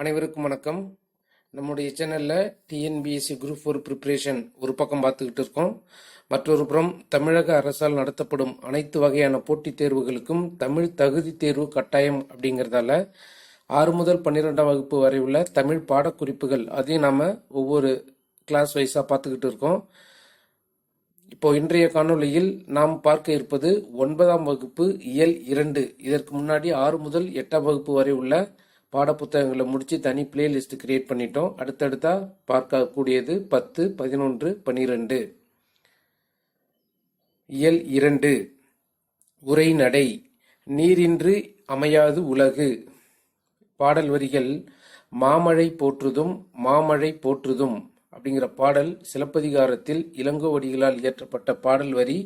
அனைவருக்கும் வணக்கம். நம்முடைய சேனலில் டிஎன்பிஎஸ்சி குரூப் ஃபோர் ப்ரிப்பரேஷன் ஒரு பக்கம் பார்த்துக்கிட்டு இருக்கோம். மற்றொரு புறம் தமிழக அரசால் நடத்தப்படும் அனைத்து வகையான போட்டித் தேர்வுகளுக்கும் தமிழ் தகுதி தேர்வு கட்டாயம் அப்படிங்கிறதால ஆறு முதல் பன்னிரெண்டாம் வகுப்பு வரை உள்ள தமிழ் பாடக்குறிப்புகள் அதையும் நாம் ஒவ்வொரு கிளாஸ் வைஸாக பார்த்துக்கிட்டு இருக்கோம். இப்போ இன்றைய காணொளியில் நாம் பார்க்க இருப்பது ஒன்பதாம் வகுப்பு இயல் இரண்டு. இதற்கு முன்னாடி ஆறு முதல் எட்டாம் வகுப்பு வரை உள்ள பாடப்புத்தகங்களை முடிச்சு தனி பிளேலிஸ்ட் கிரியேட் பண்ணிட்டோம். அடுத்தடுத்தா பார்க்கக்கூடியது பத்து பதினொன்று பனிரெண்டு. இயல் இரண்டு. உரைநடை நீரின்றி அமையாது உலகு. பாடல் வரிகள் மாமழை போற்றுதும் மாமழை போற்றுதும் அப்படிங்கிற பாடல் சிலப்பதிகாரத்தில் இளங்கோவடிகளால் இயற்றப்பட்ட பாடல் வரி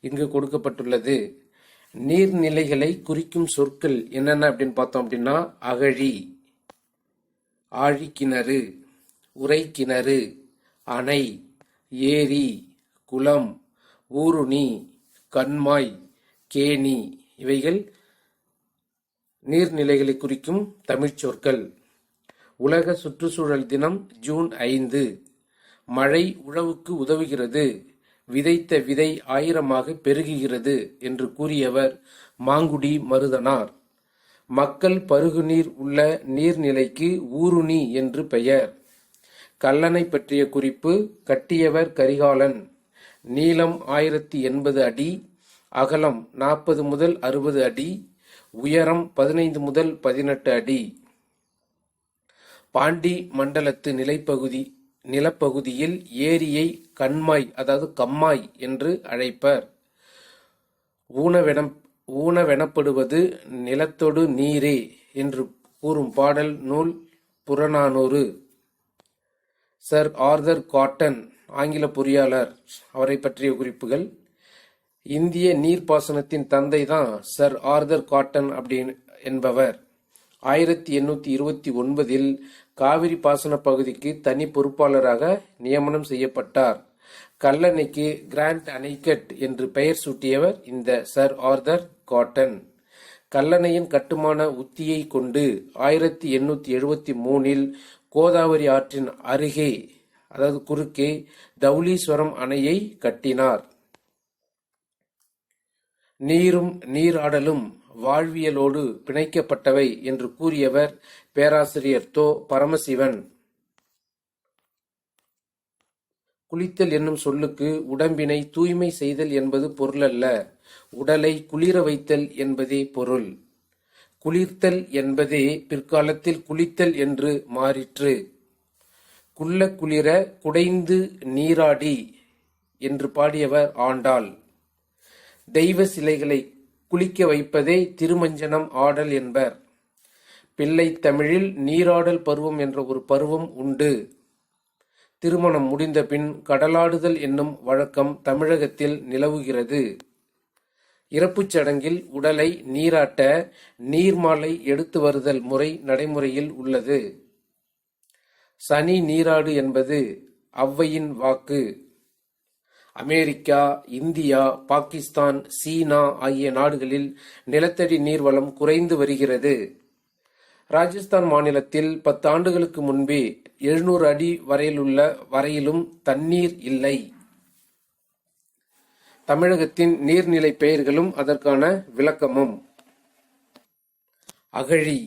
இங்கு கொடுக்கப்பட்டுள்ளது. நீர்நிலைகளை குறிக்கும் சொற்கள் என்னென்ன அப்படின்னு பார்த்தோம் அப்படின்னா அகழி ஆழிக்கிணறு உரைக்கிணறு அணை ஏரி குளம் ஊருணி கண்மாய் கேணி இவைகள் நீர்நிலைகளை குறிக்கும் தமிழ்ச் சொற்கள். உலக சுற்றுச்சூழல் தினம் ஜூன் ஐந்து. மழை உழவுக்கு உதவுகிறது. விதைத்த விதை ஆயிரமாக பெருகுகிறது என்று கூறியவர் மாங்குடி மருதனார். மக்கள் பருகுநீர் உள்ள நீர்நிலைக்கு ஊருணி என்று பெயர். கல்லணை பற்றிய குறிப்பு கட்டியவர் கரிகாலன். நீளம் ஆயிரத்தி எண்பது அடி அகலம் நாற்பது முதல் அறுபது அடி உயரம் பதினைந்து முதல் பதினெட்டு அடி. பாண்டி மண்டலத்து நிலைப்பகுதி நிலப்பகுதியில் ஏரியை கண்மாய் அதாவது கம்மாய் என்று அழைப்பர். ஊனவெனம் ஊனவெனப்படுவது நிலத்தொடு நீரே என்று கூறும் பாடல் நூல் புறநானூறு. சர் ஆர்தர் காட்டன் ஆங்கில பொறியாளர் அவரை பற்றிய குறிப்புகள். இந்திய நீர்ப்பாசனத்தின் தந்தை தான் சர் ஆர்தர் காட்டன் அப்படின்னு என்பவர். ஆயிரத்தி எண்ணூத்தி இருபத்தி ஒன்பதில் காவிரி பாசன பகுதிக்கு தனி பொறுப்பாளராக நியமனம் செய்யப்பட்டார். கல்லணைக்கு கிராண்ட் அணைக்கட் என்று பெயர் சூட்டியவர் இந்த சர் ஆர்தர் காட்டன். கல்லணையின் கட்டுமான உத்தியை கொண்டு ஆயிரத்தி எண்ணூத்தி எழுபத்தி மூணில் கோதாவரி ஆற்றின் அருகே அதாவது குறுக்கே தௌலீஸ்வரம் அணையை கட்டினார். நீரும் நீராடலும் வாழ்வியலோடு பிணைக்கப்பட்டவை என்று கூறியவர் பேராசிரியர் தோ பரமசிவன். குளித்தல் என்னும் சொல்லுக்கு உடம்பினை தூய்மை செய்தல் என்பது பொருளல்ல உடலை குளிர வைத்தல் என்பதே பொருள். குளிர்த்தல் என்பதே பிற்காலத்தில் குளித்தல் என்று மாறிற்று. குள்ள குளிர குடைந்து நீராடி என்று பாடியவர் ஆண்டாள். தெய்வ சிலைகளை குளிக்க வைப்பதே திருமஞ்சனம் ஆடல் என்பர். பிள்ளை தமிழில் நீராடல் பருவம் என்ற ஒரு பருவம் உண்டு. திருமணம் முடிந்த பின் கடலாடுதல் என்னும் வழக்கம் தமிழகத்தில் நிலவுகிறது. இறப்புச் சடங்கில் உடலை நீராட்ட நீர்மாலை எடுத்து வருதல் முறை நடைமுறையில் உள்ளது. சனி நீராடு என்பது ஔவையின் வாக்கு. அமெரிக்கா இந்தியா பாகிஸ்தான் சீனா ஆகிய நாடுகளில் நிலத்தடி நீர்வளம் குறைந்து வருகிறது. ராஜஸ்தான் மாநிலத்தில் பத்து ஆண்டுகளுக்கு முன்பே எழுநூறு அடி வரையிலுள்ள வரையிலும் தண்ணீர் இல்லை. தமிழகத்தின் நீர்நிலை பெயர்களும் அதற்கான விளக்கமும். அகழி.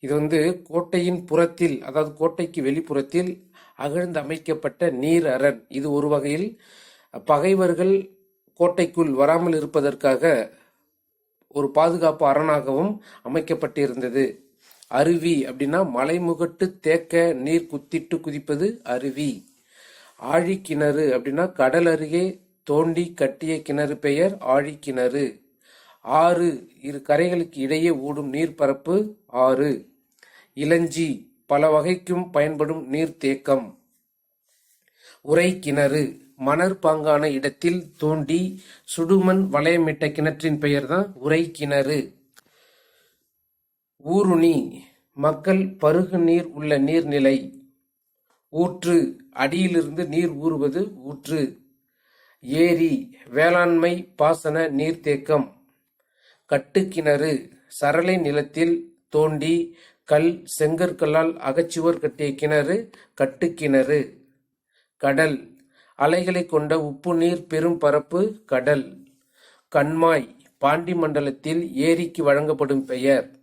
இது வந்து கோட்டையின் புறத்தில் அதாவது கோட்டைக்கு வெளிப்புறத்தில் அகழ்ந்து அமைக்கப்பட்ட நீர் அரண். இது ஒரு வகையில் பகைவர்கள் கோட்டைக்குள் வராமல் இருப்பதற்காக ஒரு பாதுகாப்பு அரணாகவும் அமைக்கப்பட்டிருந்தது. அருவி அப்படின்னா மலைமுகட்டு தேக்க நீர் குத்திட்டு குதிப்பது அருவி. ஆழிக்கிணறு அப்படின்னா கடல் அருகே தோண்டி கட்டிய கிணறு பெயர் ஆழிக்கிணறு. ஆறு இரு கரைகளுக்கு இடையே ஓடும் நீர்ப்பரப்பு ஆறு. இளஞ்சி பல வகைக்கும் பயன்படும் நீர்த்தேக்கம் உரை கிணறு மணற்பாங்கான இடத்தில் தோண்டி சுடுமண் வளையமிட்ட கிணற்றின் பெயர்தான் உரை கிணறு ஊருணி மக்கள் பருகு நீர் உள்ள நீர்நிலை. ஊற்று அடியிலிருந்து நீர் ஊறுவது ஊற்று. ஏரி வேளாண்மை பாசன நீர்த்தேக்கம் கட்டுக்கிணறு சரளை நிலத்தில் தோண்டி கல் செங்கற்களால் அகச்சுவர் கட்டிய கிணறு கட்டுக்கிணறு. கடல் அலைகளை கொண்ட உப்பு நீர் பெரும் பரப்பு கடல். கண்மாய் பாண்டி மண்டலத்தில் ஏரிக்கு வழங்கப்படும் பெயர்.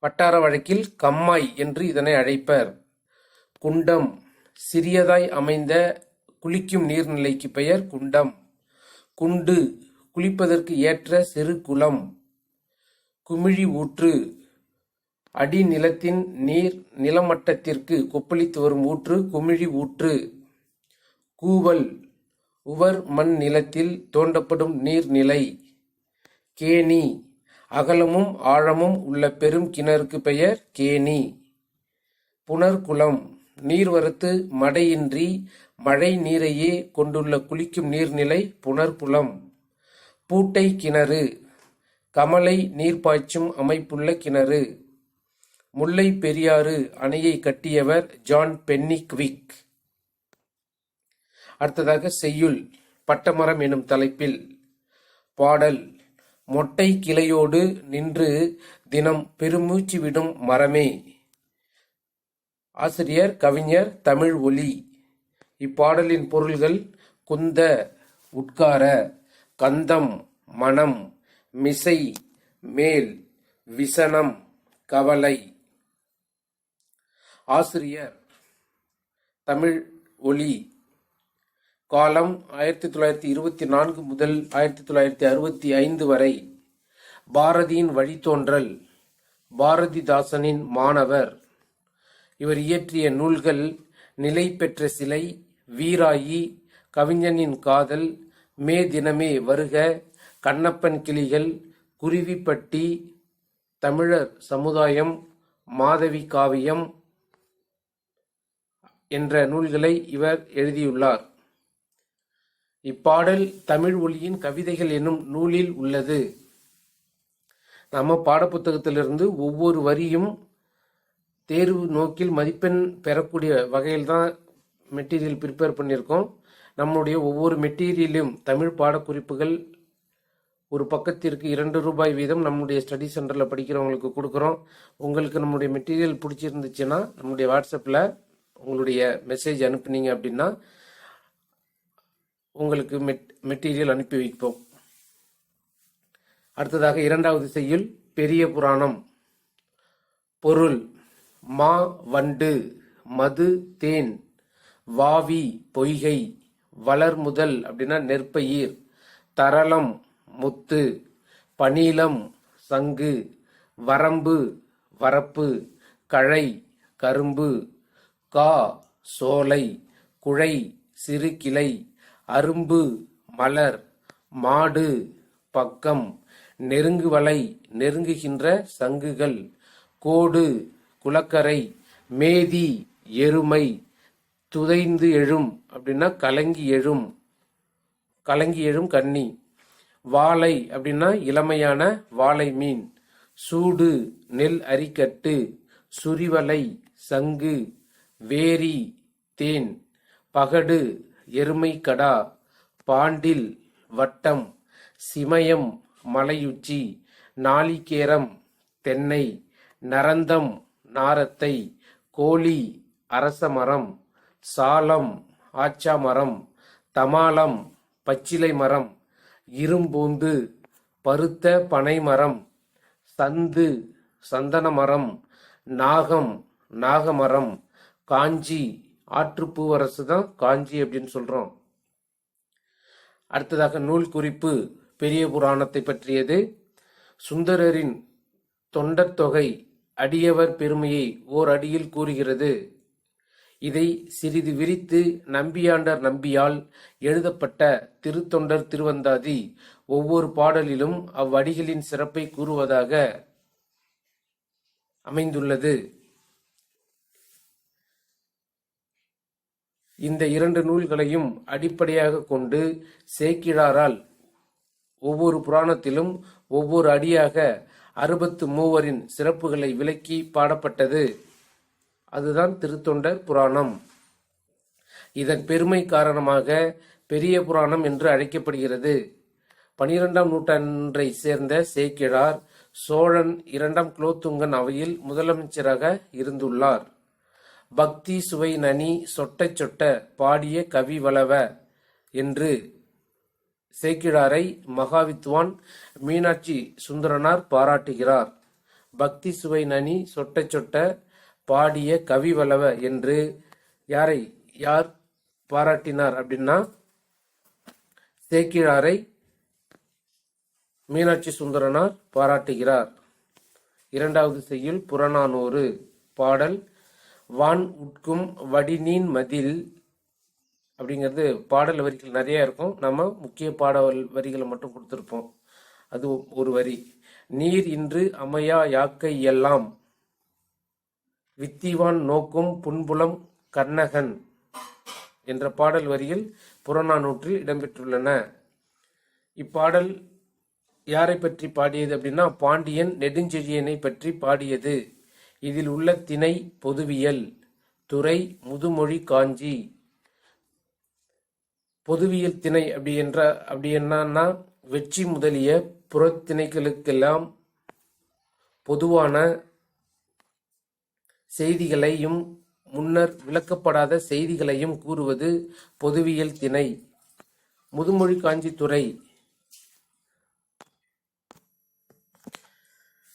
வட்டார வழக்கில் கம்மாய் என்று இதனை அழைப்பர். குண்டம். சிறியதாய் அமைந்த குளிக்கும் நீர்நிலைக்கு பெயர் குண்டம். குண்டு. குளிப்பதற்கு ஏற்ற சிறு குளம். குமிழி ஊற்று. அடிநிலத்தின் நீர் நிலமட்டத்திற்கு கொப்பளித்து வரும் ஊற்று குமிழி ஊற்று. கூவல். உவர் மண் நிலத்தில் தோண்டப்படும் நீர்நிலை. கேணி. அகலமும் ஆழமும் உள்ள பெரும் கிணறுக்கு பெயர் கேணி. புனர்குளம். நீர்வரத்து மடையின்றி மழை நீரையே கொண்டுள்ள குளிக்கும் நீர்நிலை புனர்குளம். பூட்டை கிணறு. கமலை நீர் பாய்ச்சும் அமைப்புள்ள கிணறு. முல்லை பெரியாறு அணையை கட்டியவர் ஜான் பென்னிக்விக். அடுத்ததாக செய்யுள். பட்டமரம் எனும் தலைப்பில். பாடல். மொட்டை கிளையோடு நின்று தினம் பெருமூச்சு விடும் மரமே. ஆசிரியர் கவிஞர் தமிழ் ஒலி. இப்பாடலின் பொருள்கள் குந்த உட்கார கந்தம் மனம் மிசை மேல் விசனம் கவலை. ஆசிரியர் தமிழ் ஒலி. காலம் ஆயிரத்தி தொள்ளாயிரத்தி இருபத்தி நான்கு முதல் ஆயிரத்தி தொள்ளாயிரத்தி அறுபத்தி ஐந்து வரை பாரதியின் வழித்தோன்றல் பாரதிதாசனின் மாணவர். இவர் இயற்றிய நூல்கள் நிலை பெற்ற சிலை வீராயி கவிஞனின் காதல் மே தினமே வருக கண்ணப்பன் கிளிகள் குருவிப்பட்டி தமிழர் சமுதாயம் மாதவி காவியம் என்ற நூல்களை இவர் எழுதியுள்ளார். இப்பாடல் தமிழ் ஒலியின் கவிதைகள் என்னும் நூலில் உள்ளது. நம்ம பாடப்புத்தகத்திலிருந்து ஒவ்வொரு வரியும் தேர்வு நோக்கில் மதிப்பெண் பெறக்கூடிய வகையில் தான் மெட்டீரியல் ப்ரிப்பேர் பண்ணியிருக்கோம். நம்முடைய ஒவ்வொரு மெட்டீரியலும் தமிழ் பாடக்குறிப்புகள் ஒரு பக்கத்திற்கு இரண்டு ரூபாய் வீதம் நம்முடைய ஸ்டடி சென்டரில் படிக்கிறவங்களுக்கு கொடுக்குறோம். உங்களுக்கு நம்முடைய மெட்டீரியல் பிடிச்சிருந்துச்சுன்னா நம்முடைய வாட்ஸ்அப்பில் உங்களுடைய மெசேஜ் அனுப்புனீங்க அப்படின்னா உங்களுக்கு மெட் மெட்டீரியல் அனுப்பி வைப்போம். அடுத்ததாக இரண்டாவது செய்யுள் பெரிய புராணம். பொருள் மா வண்டு மது தேன் வாவி பொய்கை வளர்முதல் அப்படின்னா நெற்பயிர் தரளம் முத்து பனீலம் சங்கு வரம்பு வரப்பு கழை கரும்பு கா சோலை குழை சிறு கிளை அரும்பு மலர் மாடு பக்கம் நெருங்குவலை நெருங்குகின்ற சங்குகள் கோடு குளக்கரை மேதி எருமை துதைந்து எழும் அப்படின்னா கலங்கி எழும். கலங்கி எழும் கன்னி வாழை அப்படின்னா இளமையான வாழை மீன். சூடு நெல் அரிக்கட்டு சுரிவலை சங்கு வேரி தேன். பகடு எருமை கடா பாண்டில் வட்டம் சிமயம் மலையுச்சி நாளிகேரம் தென்னை நரந்தம் நாரத்தை கோழி அரசமரம் சாலம் ஆச்சா மரம் தமாலம் பச்சிலை மரம் இரும்பூந்து பருத்த பனைமரம் சந்து சந்தன மரம் நாகம் நாகமரம் காஞ்சி ஆற்றுப்பூவரசு தான் காஞ்சி அப்படின்னு சொல்றோம். அடுத்ததாக நூல் குறிப்பு பெரிய புராணத்தை பற்றியது. சுந்தரரின் தொண்டர் தொகை அடியவர் பெருமையை ஓர் அடியில் கூறுகிறது. இதை சிறிது விரித்து நம்பியாண்டர் நம்பியால் எழுதப்பட்ட திருத்தொண்டர் திருவந்தாதி ஒவ்வொரு பாடலிலும் அவ்வடிகளின் சிறப்பை கூறுவதாக அமைந்துள்ளது. இந்த இரண்டு நூல்களையும் அடிப்படையாக கொண்டு சேக்கிழாரால் ஒவ்வொரு புராணத்திலும் ஒவ்வொரு அடியாக அறுபத்து மூவரின் சிறப்புகளை விளக்கி பாடப்பட்டது. அதுதான் திருத்தொண்டர் புராணம். இதன் பெருமை காரணமாக பெரிய புராணம் என்று அழைக்கப்படுகிறது. பனிரெண்டாம் நூற்றாண்டை சேர்ந்த சேக்கிழார் சோழன் இரண்டாம் குலோத்துங்கன் அவையில் முதலமைச்சராக இருந்துள்ளார். பக்தி சுவை நனி சொட்ட சொட்ட பாடிய கவி வளவ என்று சேக்கிழாரை மகாவித்வான் மீனாட்சி சுந்தரனார் பாராட்டுகிறார். பக்தி சுவை நனி சொட்ட சொட்ட பாடிய கவி வளவ என்று யாரை யார் பாராட்டினார் அப்படின்னா சேக்கிழாரை மீனாட்சி சுந்தரனார் பாராட்டுகிறார். இரண்டாவது செய்யுள் புறநானூறு பாடல் வான் உட்கும் வடிநீன் மதில் அப்படிங்கிறது பாடல் வரிகள் நிறைய இருக்கும். நம்ம முக்கிய பாடல் வரிகளை மட்டும் கொடுத்துருப்போம். அது ஒரு வரி. நீர் இன்று அமையா யாக்கை எல்லாம்? வித்திவான் நோக்கும் புன்புலம் கண்ணகன் என்ற பாடல் வரியில் புறநானூற்றில் இடம்பெற்றுள்ளன. இப்பாடல் யாரை பற்றி பாடியது அப்படின்னா பாண்டியன் நெடுஞ்செழியனை பற்றி பாடியது. இதில் உள்ள திணை பொதுவியல். துறை முதுமொழி காஞ்சி. பொதுவியல் திணை அப்படி என்ற அப்படி என்னன்னா வெற்றி முதலிய புறத்திணைகளுக்கெல்லாம் பொதுவான செய்திகளையும் முன்னர் விளக்கப்படாத செய்திகளையும் கூறுவது பொதுவியல் திணை. முதுமொழி காஞ்சி துறை.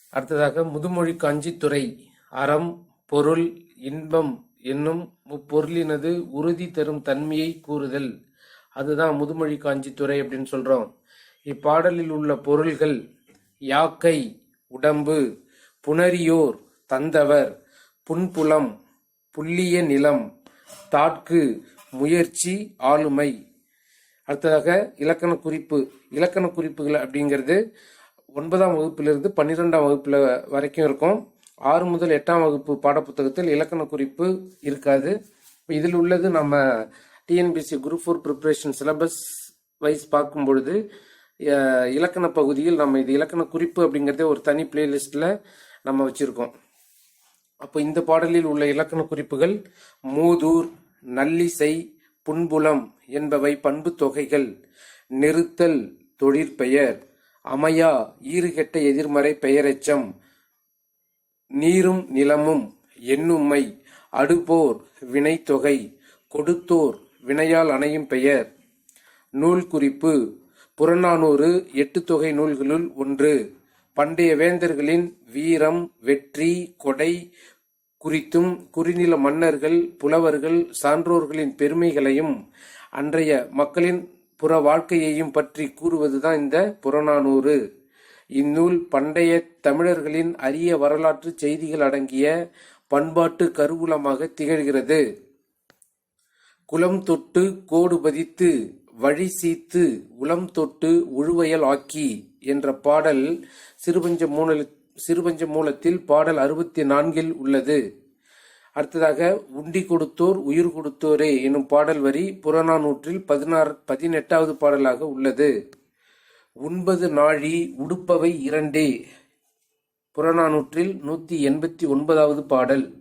அடுத்ததாக முதுமொழி காஞ்சி துறை. அறம் பொருள் இன்பம் என்னும் முப்பொருளினது உறுதி தரும் தன்மையை கூறுதல். அதுதான் முதுமொழி காஞ்சித்துறை அப்படின்னு சொல்றோம். இப்பாடலில் உள்ள பொருள்கள் யாக்கை உடம்பு புணரியோர் தந்தவர் புன்புலம் புல்லிய நிலம் தாட்கு முயற்சி ஆளுமை. அடுத்ததாக இலக்கண குறிப்பு இலக்கண குறிப்புகள் அப்படிங்கிறது ஒன்பதாம் வகுப்பிலிருந்து பன்னிரெண்டாம் வகுப்புல வரைக்கும் இருக்கும். ஆறு முதல் எட்டாம் வகுப்பு பாடப்புத்தகத்தில் இலக்கண குறிப்பு இருக்காது. இதில் உள்ளது நம்ம TNPSC group four preparation syllabus wise பார்க்கும் பொழுது இலக்கண பகுதியில் நம்ம இது இலக்கண குறிப்பு அப்படிங்கிறதே ஒரு தனி பிளேலிஸ்டில் நம்ம வச்சுருக்கோம். அப்போ இந்த பாடலில் உள்ள இலக்கண குறிப்புகள் மூதூர் நல்லிசை புன்புலம் என்பவை பண்பு தொகைகள் நிறுத்தல் தொழிற்பெயர் அமையா ஈறுகெட்ட எதிர்மறை பெயரெச்சம் நீரும் நிலமும் எண்ணும்மை அடுபோர் வினைத்தொகை கொடுத்தோர் வினையால் அணையும் பெயர். நூல் குறிப்பு புறநானூறு எட்டு தொகை நூல்களுள் ஒன்று. பண்டைய வேந்தர்களின் வீரம் வெற்றி கொடை குறித்தும் குறுநில மன்னர்கள் புலவர்கள் சான்றோர்களின் பெருமைகளையும் அன்றைய மக்களின் புற வாழ்க்கையையும் பற்றி கூறுவதுதான் இந்த புறநானூறு. இந்நூல் பண்டைய தமிழர்களின் அரிய வரலாற்று செய்திகள் அடங்கிய பண்பாட்டு கருவூலமாக திகழ்கிறது. குலம் தொட்டு கோடு பதித்து வழி சீத்து உளம் தொட்டு உழுவையல் ஆக்கி என்ற பாடல் சிறுபஞ்ச மூல சிறுபஞ்ச மூலத்தில் பாடல் அறுபத்தி நான்கில் உள்ளது. அடுத்ததாக உண்டி கொடுத்தோர் உயிர் கொடுத்தோரே எனும் பாடல் வரி புறநானூற்றில் பதினாறு பதினெட்டாவது பாடலாக உள்ளது. உண்பது நாழி உடுப்பவை இரண்டே. புறநானூற்றில் நூத்தி எண்பத்தி ஒன்பதாவது பாடல்.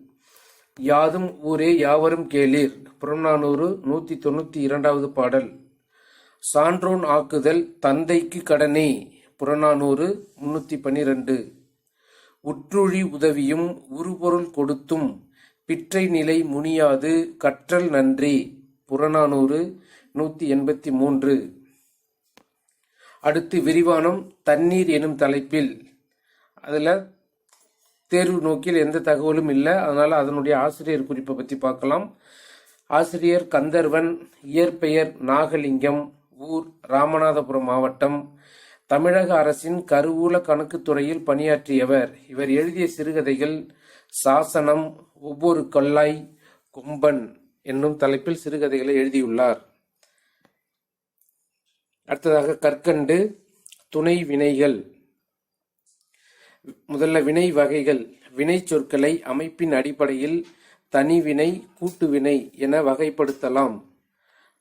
யாதும் ஊரே யாவரும் கேளீர். புறநானூறு நூத்தி தொண்ணூத்தி இரண்டாவது பாடல். சான்றோன் ஆக்குதல் தந்தைக்கு கடனே. புறநானூறு முன்னூத்தி பன்னிரண்டு உற்றுழி உதவியும் உருபொருள் கொடுத்தும் பிற்றை நிலை முனியாது கற்றல் நன்றி. புறநானூறு நூத்தி எண்பத்தி மூன்று. அடுத்து விரிவானம் தண்ணீர் எனும் தலைப்பில். அதில் தேர்வு நோக்கில் எந்த தகவலும் இல்லை. அதனால் அதனுடைய ஆசிரியர் குறிப்பை பற்றி பார்க்கலாம். ஆசிரியர் கந்தர்வன் இயற்பெயர் நாகலிங்கம் ஊர் ராமநாதபுரம் மாவட்டம். தமிழக அரசின் கருவூல கணக்குத்துறையில் பணியாற்றியவர். இவர் எழுதிய சிறுகதைகள் சாசனம் ஒவ்வொரு கொல்லாய் கொம்பன் என்னும் தலைப்பில் சிறுகதைகளை எழுதியுள்ளார். அடுத்ததாக கற்கண்டு துணை வினைகள். முதல்ல வினை வகைகள். வினை சொற்களை அமைப்பின் அடிப்படையில் தனிவினை கூட்டுவினை என வகைப்படுத்தலாம்.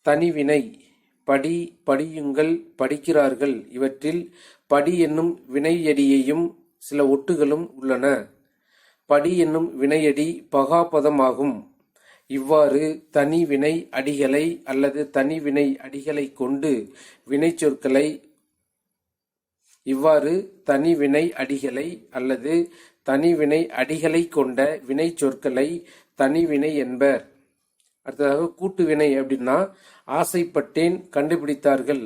தனிவினை படி படியுங்கள் படிக்கிறார்கள். இவற்றில் படி என்னும் வினையடியையும் சில ஒட்டுகளும் உள்ளன. படி என்னும் வினையடி பகாபதமாகும். இவ்வாறு தனி வினை அடிகளை அல்லது தனி வினை அடிகளை கொண்டு வினைச்சொற்களை இவ்வாறு தனி வினை அடிகளை அல்லது தனி வினை அடிகளை கொண்ட வினை சொற்களை தனிவினை என்பர். அடுத்ததாக கூட்டு வினை அப்படின்னா ஆசைப்பட்டேன் கண்டுபிடித்தார்கள்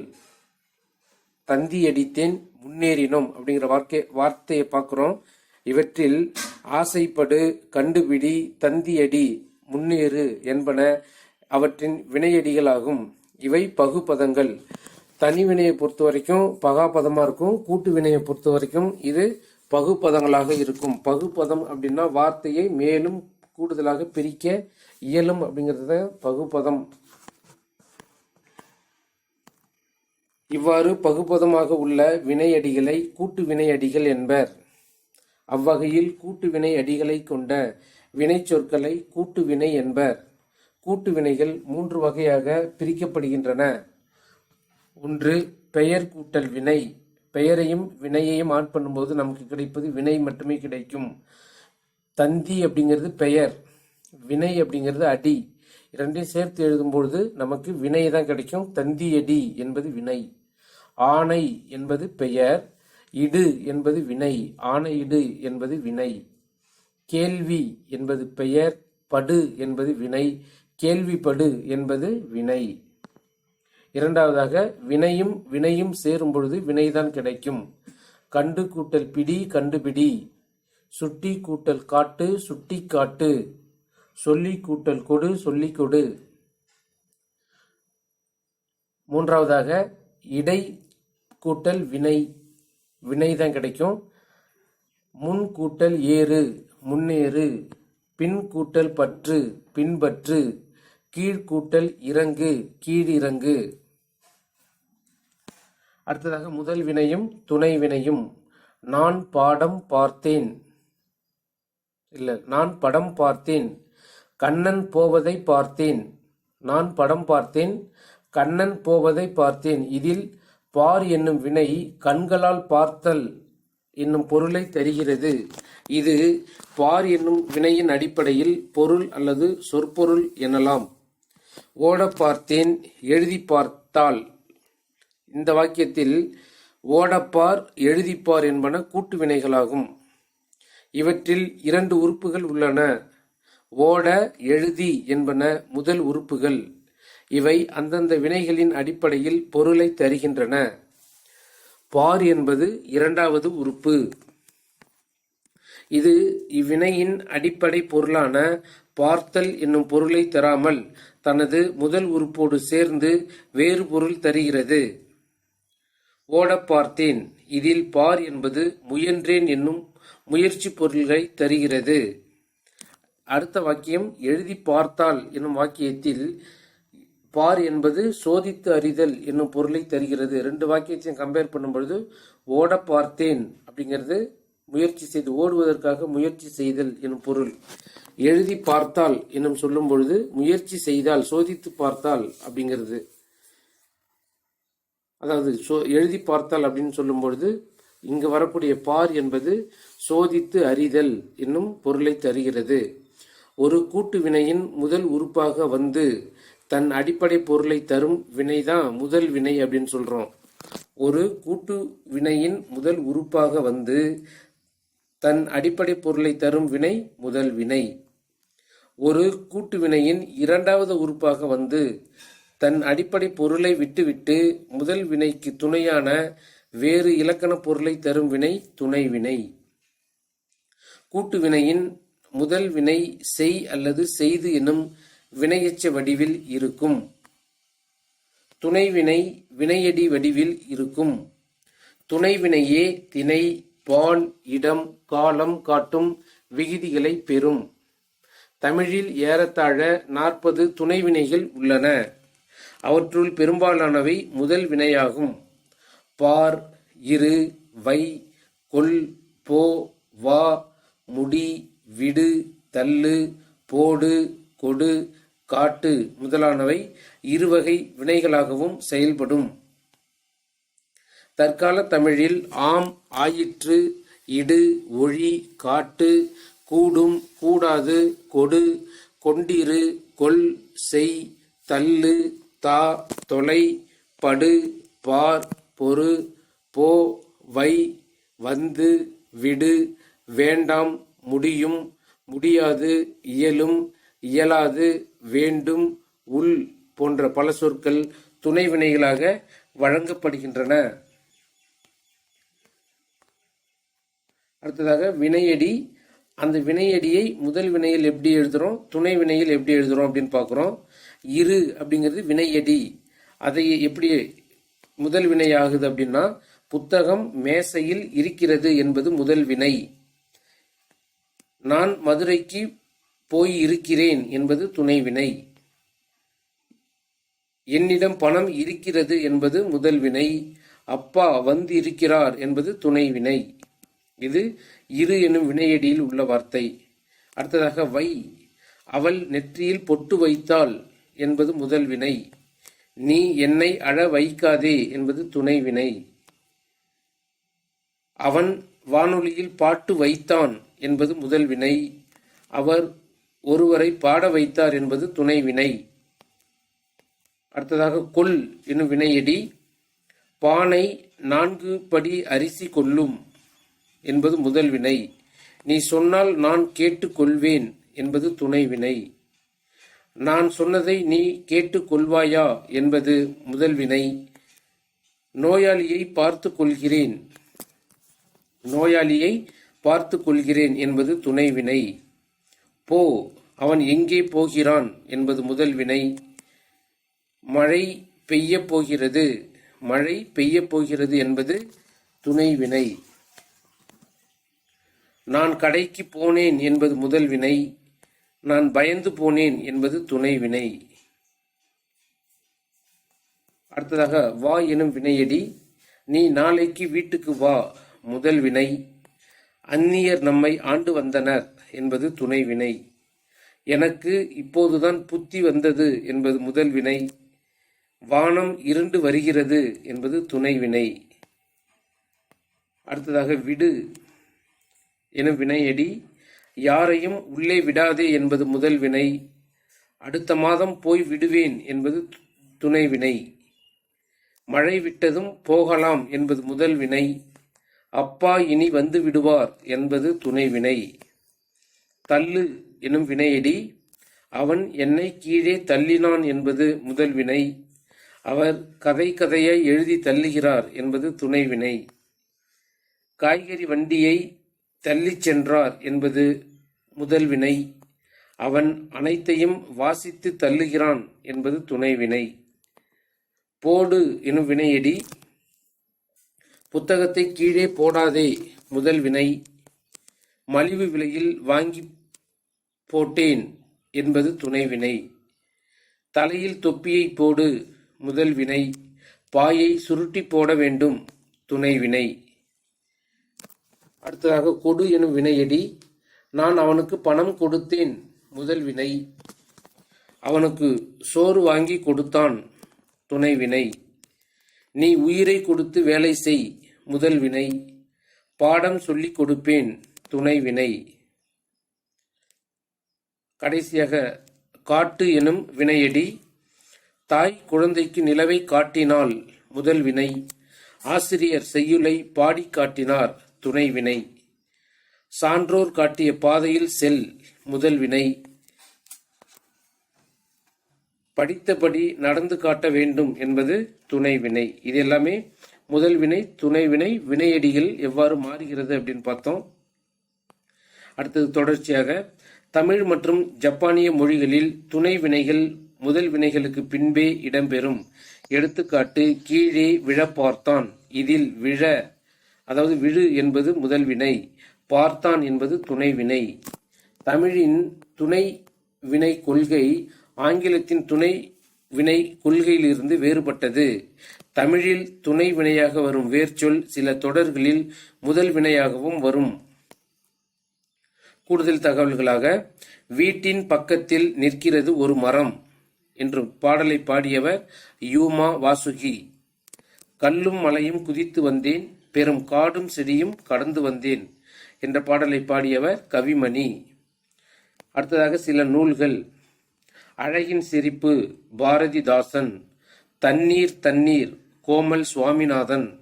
தந்தி அடித்தேன் முன்னேறினோம் அப்படிங்கிற வார்த்தை வார்த்தையை பார்க்குறோம். இவற்றில் ஆசைப்படு கண்டுபிடி தந்தியடி முன்னேறு என்பன அவற்றின் வினையடிகளாகும். இவை பகுபதங்கள். தனிவினையை பொறுத்த வரைக்கும் பகாபதமா இருக்கும். கூட்டு வினையை பொறுத்த வரைக்கும் இது பகுப்பதங்களாக இருக்கும். பகுப்பதம் அப்படின்னா வார்த்தையை மேலும் கூடுதலாக பிரிக்க இயலும் அப்படிங்கிறது பகுப்பதம் இவ்வாறு பகுப்பதமாக உள்ள வினையடிகளை கூட்டு வினையடிகள் என்பர். அவ்வகையில் கூட்டு வினை அடிகளை கொண்ட வினை சொற்களை கூட்டு வினை என்பர். கூட்டு வினைகள் மூன்று வகையாக பிரிக்கப்படுகின்றன. ஒன்று பெயர் கூட்டல் வினை. பெயரையும் வினையையும் ஆட் பண்ணும்போது நமக்கு கிடைப்பது வினை மட்டுமே கிடைக்கும். தந்தி அப்படிங்கிறது பெயர். வினை அப்படிங்கிறது அடி. இரண்டையும் சேர்த்து எழுதும்பொழுது நமக்கு வினை தான் கிடைக்கும். தந்தியடி என்பது வினை. ஆணை என்பது பெயர். இடு என்பது வினை. ஆணையிடு என்பது வினை. கேள்வி என்பது பெயர் படு என்பது வினை கேள்விப்படு என்பது வினை. இரண்டாவதாக வினையும் வினையும் சேரும் பொழுது வினைதான் கிடைக்கும். கண்டு கூட்டல் பிடி கண்டுபிடி சுட்டி கூட்டல் காட்டு சுட்டி காட்டு. சொல்லி கூட்டல் கொடு சொல்லி கொடு. மூன்றாவதாக இடை கூட்டல் வினை. வினை தான் கிடைக்கும். முன் கூட்டல் ஏறு. முன்னேறு பின் கூட்டல் பற்று பின்பற்று கீழ்கூட்டல் இறங்கு கீழிறங்கு அடுத்ததாக முதல் வினையும் துணை வினையும். நான் பாடம் பார்த்தேன். இல்ல நான் படம் பார்த்தேன். கண்ணன் போவதை பார்த்தேன். நான் படம் பார்த்தேன். கண்ணன் போவதை பார்த்தேன். இதில் பார் என்னும் வினை கண்களால் பார்த்தல் என்னும் பொருளை தருகிறது. இது பார் என்னும் வினையின் அடிப்படையில் பொருள் அல்லது சொற்பொருள் எனலாம். ஓட பார்த்தேன் எழுதி பார்த்தால். இந்த வாக்கியத்தில் ஓடப்பார் எழுதிப்பார் என்பன கூட்டு வினைகளாகும். இவற்றில் இரண்டு உறுப்புகள் உள்ளன. ஓட எழுதி என்பன முதல் உறுப்புகள். இவை அந்தந்த வினைகளின் அடிப்படையில் பொருளை தருகின்றன. பார் என்பது இரண்டாவது உறுப்பு. இது இவ்வினையின் அடிப்படை பொருளான பார்த்தல் என்னும் பொருளை தராமல் தனது முதல் உறுப்போடு சேர்ந்து வேறு பொருள் தருகிறது. ஓடப் பார்த்தேன். இதில் பார் என்பது முயன்றேன் என்னும் முயற்சி பொருள்களை தருகிறது. அடுத்த வாக்கியம் எழுதி பார்த்தால் என்னும் வாக்கியத்தில் பார் என்பது சோதித்து அறிதல் என்னும் பொருளை தருகிறது. ரெண்டு வாக்கியத்தையும் கம்பேர் பண்ணும்பொழுது ஓட பார்த்தேன் அப்படிங்கிறது முயற்சி செய்து ஓடுவதற்காக முயற்சி செய்தல் எனும் பொருள். எழுதி பார்த்தால் என்னும் சொல்லும் பொழுது முயற்சி செய்தால் சோதித்து பார்த்தால் அப்படிங்கிறது. அதாவது சோ எழுதி பார்த்தால் அப்படின்னு சொல்லும் பொழுது இங்கு வரக்கூடிய பார் என்பது சோதித்து அறிதல் என்னும் பொருளை தருகிறது. ஒரு கூட்டு வினையின் முதல் உறுப்பாக வந்து தன் அடிப்படை பொருளை தரும் வினை தான் முதல் வினை அப்படின்னு சொல்றோம். ஒரு கூட்டு வினையின் முதல் உறுப்பாக வந்து தன் அடிப்படை பொருளை தரும் வினை முதல் வினை. ஒரு கூட்டு வினையின் இரண்டாவது உறுப்பாக வந்து தன் அடிப்படை பொருளை விட்டுவிட்டு முதல் வினைக்கு துணையான வேறு இலக்கண பொருளை தரும் வினை துணை வினை. கூட்டு வினையின் முதல் வினை செய் அல்லது செய்து எனும் வினையச்ச வடிவில் இருக்கும். துணைவினை வினையடி வடிவில் இருக்கும். துணைவினையே திணை பான் இடம் காலம் காட்டும் விகுதிகளை பெறும். தமிழில் ஏறத்தாழ நாற்பது துணை வினைகள் உள்ளன. அவற்றுள் பெரும்பாலானவை முதல் வினையாகும். பார் இரு வை கொல் போ வா முடி விடு தள்ளு போடு கொடு காட்டு முதலானவை இருவகை வினைகளாகவும் செயல்படும். தற்கால தமிழில் ஆம் ஆயிற்று இடு ஒழி காட்டு கூடும் கூடாது கொடு கொண்டிரு கொல் செய் தள்ளு தா தொலை படு பார் பொறு போ வை வந்து விடு வேண்டாம் முடியும் முடியாது இயலும் இயலாது வேண்டும் உள் போன்ற பல சொற்கள் துணை வினைகளாக வழங்கப்படுகின்றன. அடுத்ததாக வினையடி. அந்த வினையடியை முதல் வினையில் எப்படி எழுதுறோம்? துணை வினையில் எப்படி எழுதுறோம் அப்படின்னு பார்க்குறோம். இரு அப்படிங்கிறது வினையடி. அதை எப்படி முதல் வினை ஆகுது அப்படின்னா புத்தகம் மேசையில் இருக்கிறது என்பது முதல் வினை. நான் மதுரைக்கு போய் இருக்கிறேன் என்பது துணை வினை. என்னிடம் பணம் இருக்கிறது என்பது முதல் வினை. அப்பா வந்து இருக்கிறார் என்பது துணை வினை. இது இரு எனும் வினையடியில் உள்ள வார்த்தை. அடுத்ததாக வை. அவள் நெற்றியில் பொட்டு வைத்தாள் என்பது முதல் வினை. நீ என்னை அழ வைக்காதே என்பது துணை வினை. அவன் வானொலியில் பாட்டு வைத்தான் என்பது முதல் வினை. அவர் ஒருவரை பாட வைத்தார் என்பது துணை வினை. அடுத்ததாக கொல் என்னும் வினையடி. பானை நான்கு படி அரிசி கொள்ளும். என்பது முதல் வினை. நீ சொன்னால் நான் கேட்டுக்கொள்வேன் என்பது துணை வினை. நான் சொன்னதை நீ கேட்டுக்கொள்வாயா என்பது முதல் வினை. நோயாளியை பார்த்து கொள்கிறேன் நோயாளியை பார்த்து கொள்கிறேன் என்பது துணை வினை. போ அவன் எங்கே போகிறான் என்பது முதல் வினை. மழை பெய்யப் போகிறது. மழை பெய்யப் போகிறது என்பது துணை வினை. நான் கடைக்கு போனேன் என்பது முதல் வினை நான் பயந்து போனேன் என்பது துணை வினை. அடுத்ததாக வா எனும் வினையடி நீ நாளைக்கு வீட்டுக்கு வா முதல் வினை. அந்நியர் நம்மை ஆண்டு வந்தனர் என்பது துணை வினை. எனக்கு இப்போதுதான் புத்தி வந்தது என்பது முதல் வினை. வானம் இருண்டு வருகிறது என்பது துணை வினை. அடுத்ததாக விடு. எனும் வினையடி யாரையும் உள்ளே விடாதே என்பது முதல் வினை அடுத்த மாதம் போய் விடுவேன் என்பது துணை வினை. மழை விட்டதும் போகலாம் என்பது முதல் வினை அப்பா இனி வந்து விடுவார் என்பது துணை வினை. தள்ளு எனும் வினையடி அவன் என்னை கீழே தள்ளினான் என்பது முதல் வினை அவர் கதை கதையை எழுதி தள்ளுகிறார் என்பது துணை வினை. காய்கறி வண்டியை தள்ளிச் சென்றார் என்பது முதல் வினை. அவன் அனைத்தையும் வாசித்து தள்ளுகிறான் என்பது துணை வினை. போடு எனும் வினையடி புத்தகத்தை கீழே போடாதே முதல் வினை. மலிவு விலையில் வாங்கி போட்டேன் என்பது துணைவினை தலையில் தொப்பியை போடு முதல் வினை. பாயை சுருட்டி போட வேண்டும் துணை வினை. அடுத்ததாக கொடு எனும் வினையடி. நான் அவனுக்கு பணம் கொடுத்தேன். முதல் வினை. அவனுக்கு சோறு வாங்கி கொடுத்தான். துணை வினை. நீ உயிரை கொடுத்து வேலை செய். முதல் வினை. பாடம் சொல்லிக் கொடுப்பேன். துணை வினை. கடைசியாக காட்டு எனும் வினையடி. தாய் குழந்தைக்கு நிலவை காட்டினால் முதல் வினை. ஆசிரியர் செய்யுளை பாடி காட்டினார். துணைவினை. சான்றோர் காட்டிய பாதையில் செல் முதல் வினை. படித்தபடி நடந்து காட்ட வேண்டும் என்பது துணை வினை இது எல்லாமே முதல் வினை துணை வினை வினையடிகள் எவ்வாறு மாறுகிறது அப்படின்னு பார்த்தோம். அடுத்தது தொடர்ச்சியாக தமிழ் மற்றும் ஜப்பானிய மொழிகளில் துணை வினைகள் முதல் வினைகளுக்கு பின்பே இடம்பெறும். எடுத்துக்காட்டு கீழே விழ பார்த்தான் இதில் விழ அதாவது விழு என்பது முதல் வினை பார்த்தான் என்பது துணை வினை. தமிழின் துணை வினை கொள்கை ஆங்கிலத்தின் துணை வினை கொள்கையிலிருந்து வேறுபட்டது. தமிழில் துணை வினையாக வரும் வேர்ச்சொல் சில தொடர்களில் முதல் வினையாகவும் வரும். கூடுதல் தகவல்களாக வீட்டின் பக்கத்தில் நிற்கிறது ஒரு மரம் என்று பாடலை பாடியவர் யூமா வாசுகி. கல்லும் மலையும் குதித்து வந்தேன் பெரும் காடும் செடியும் கடந்து வந்தேன் என்ற பாடலை பாடியவர் கவிமணி. அடுத்ததாக சில நூல்கள். அழகின் சிரிப்பு பாரதிதாசன். தண்ணீர் தண்ணீர் கோமல் சுவாமிநாதன்.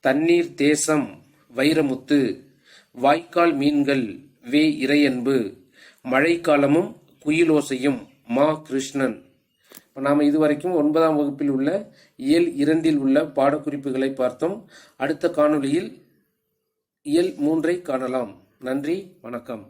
தண்ணீர் தேசம் வைரமுத்து. வாய்க்கால் மீன்கள் வே இறையன்பு. மழைக்காலமும் குயிலோசையும் மா கிருஷ்ணன். இப்போ நாம் இதுவரைக்கும் ஒன்பதாம் வகுப்பில் உள்ள இயல் இரண்டில் உள்ள பாடக்குறிப்புகளை பார்த்தோம். அடுத்த காணொளியில் இயல் மூன்றை காணலாம். நன்றி வணக்கம்.